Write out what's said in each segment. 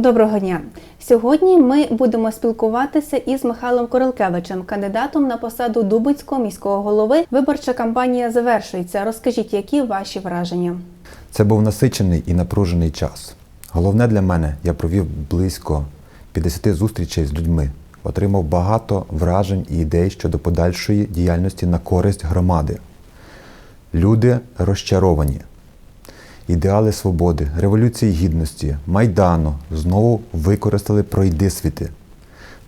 Доброго дня! Сьогодні ми будемо спілкуватися із Михайлом Королкевичем, кандидатом на посаду Дубинського міського голови. Виборча кампанія завершується. Розкажіть, які ваші враження? Це був насичений і напружений час. Головне для мене, я провів близько 50 зустрічей з людьми, отримав багато вражень і ідей щодо подальшої діяльності на користь громади. Люди розчаровані. Ідеали свободи, революції гідності, майдану знову використали пройдисвіти,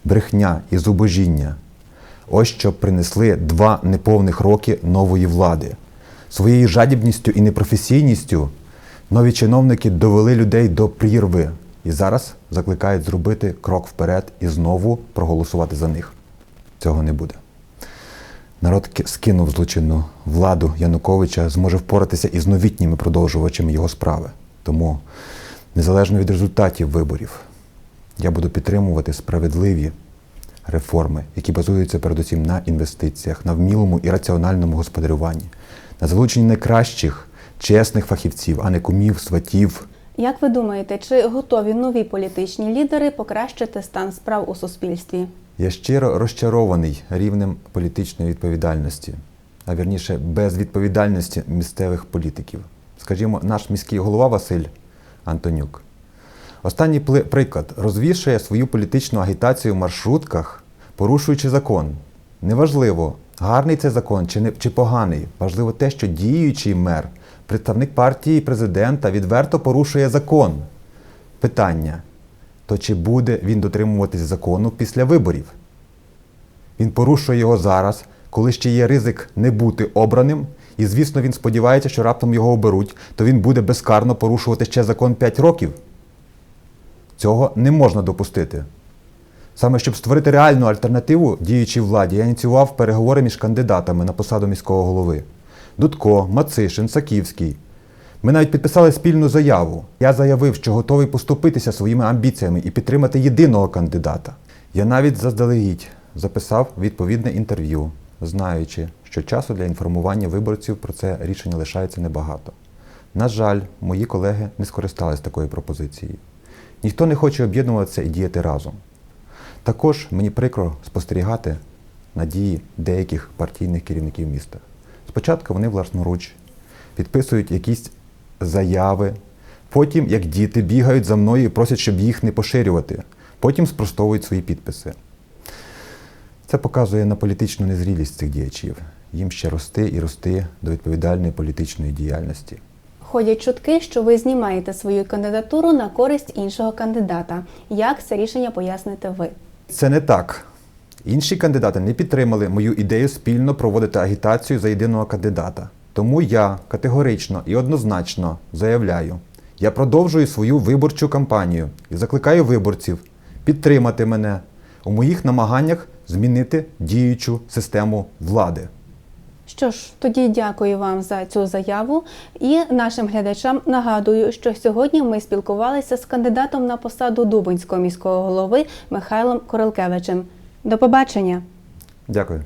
брехня і зубожіння. Ось що принесли два неповних роки нової влади. Своєю жадібністю і непрофесійністю нові чиновники довели людей до прірви і зараз закликають зробити крок вперед і знову проголосувати за них. Цього не буде. Народ скинув злочинну владу Януковича, зможе впоратися із новітніми продовжувачами його справи. Тому, незалежно від результатів виборів, я буду підтримувати справедливі реформи, які базуються передусім на інвестиціях, на вмілому і раціональному господарюванні, на залученні найкращих, чесних фахівців, а не кумів, сватів. Як ви думаєте, чи готові нові політичні лідери покращити стан справ у суспільстві? Я щиро розчарований рівнем політичної відповідальності, а вірніше безвідповідальності місцевих політиків. Скажімо, наш міський голова Василь Антонюк. Останній приклад розвішує свою політичну агітацію в маршрутках, порушуючи закон. Неважливо, гарний це закон чи, не, чи поганий. Важливо те, що діючий мер, представник партії президента відверто порушує закон. Питання: то чи буде він дотримуватись закону після виборів? Він порушує його зараз, коли ще є ризик не бути обраним, і, звісно, він сподівається, що раптом його оберуть, то він буде безкарно порушувати ще закон 5 років. Цього не можна допустити. Саме щоб створити реальну альтернативу діючій владі, я ініціював переговори між кандидатами на посаду міського голови. Дудко, Мацишин, Саківський. Ми навіть підписали спільну заяву. Я заявив, що готовий поступитися своїми амбіціями і підтримати єдиного кандидата. Я навіть заздалегідь записав відповідне інтерв'ю, знаючи, що часу для інформування виборців про це рішення лишається небагато. На жаль, мої колеги не скористались такою пропозицією. Ніхто не хоче об'єднуватися і діяти разом. Також мені прикро спостерігати надії деяких партійних керівників міста. Спочатку вони власноруч підписують якісь заяви, потім, як діти, бігають за мною і просять, щоб їх не поширювати, потім спростовують свої підписи. Це показує на політичну незрілість цих діячів. Їм ще рости і рости до відповідальної політичної діяльності. Ходять чутки, що ви знімаєте свою кандидатуру на користь іншого кандидата. Як це рішення поясните ви? Це не так. Інші кандидати не підтримали мою ідею спільно проводити агітацію за єдиного кандидата. Тому я категорично і однозначно заявляю: я продовжую свою виборчу кампанію і закликаю виборців підтримати мене у моїх намаганнях змінити діючу систему влади. Що ж, тоді дякую вам за цю заяву і нашим глядачам нагадую, що сьогодні ми спілкувалися з кандидатом на посаду Дубинського міського голови Михайлом Королкевичем. До побачення! Дякую.